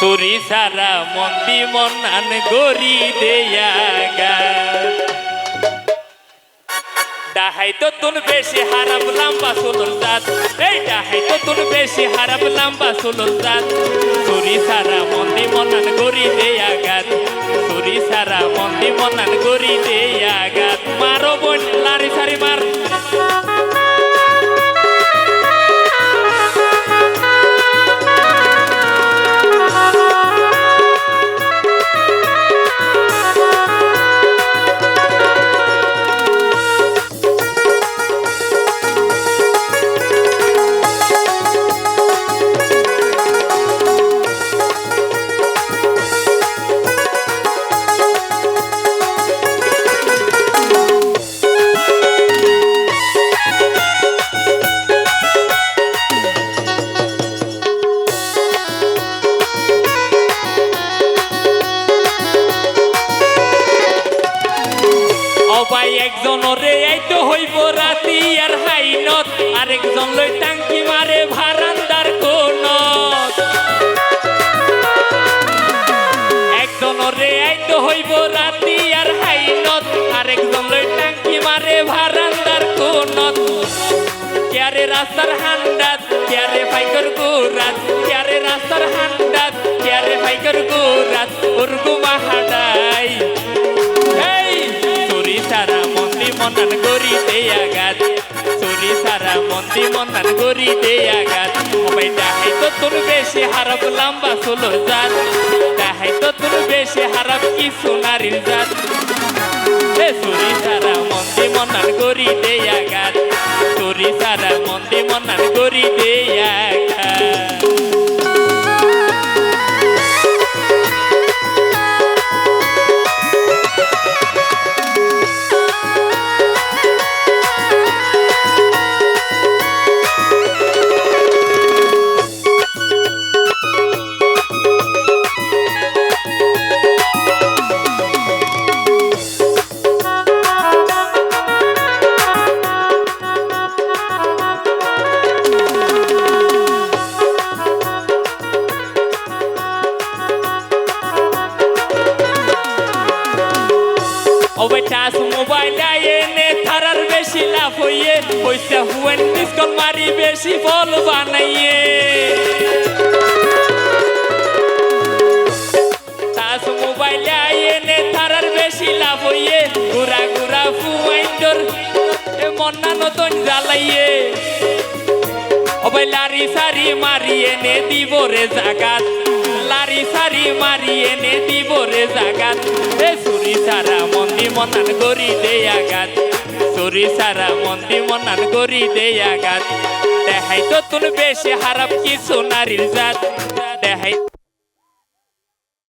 চুরি সারা মন্দি মনান গরি দেয়া গা ডাহাই তো তুন বেশি হারাপ লাম্বা সুলুর জাত। এই ডাহাই তো তুন বেশি হারাপ লাম্বা সুলুর জাত। চুরি সারা মন্দি মনান গরি দেয়া গাত চুরি সারা মন্দি মনান গরি দেয়া গাত মারো বোন, লারি সারি মার। একজন রে আইতো হইব রাতি আর হাইনত। আরেকজন লই টাঙ্কি মারে ভারান্দার কোন একজন রে আইতো হইব রাতি আর হাইনত। আরেকজন লই টাঙ্কি মারে ভারান্দার কোন ক্যারে রাস্তার হান্ডাত, ক্যারে ফাইকর গুরাত। ক্যারে রাস্তার হান্ডাত, ক্যারে ফাইকর গুরাত। উর্গু মাহাডাই মন্দি মনান গরি দেয়াগাত চুরি সারা মন্দি মন্দান গরি দেয়াগাত ওই ডাহাই তো তোর বেশি হারব, লম্বা সোলো জাত। ডাহাই তো তোর বেশি হারব কি সোনারির জাত। চুরি সারা মন্দি মন্দান গরি দেয়াগাত চুরি সারা মন্দি মন্দান গরি ওবে টাস মোবাইল এনে থারার বেশি লাভ হইয়ে, পয়সা হুয়েন মিসকল মারি বেশি ফল বানাইয়ে। টাস মোবাইল এনে থারার বেশি লাভ হইয়ে গুড়া ফুয়াইন্ডর এ মন্না নতুন জ্বালাইয়ে। ওবে লারি সারি মারি এনে দিব রে জাগাত লারি সারি মারি এনে দিব রে জাগাত, এ সুরি সারা মনান করি দেয়া গাত চুরি সারা মন্দি মনান করি দেয়া গাত দেখাই তো তুন বেশি হারাপ কিছু নারীর জাত।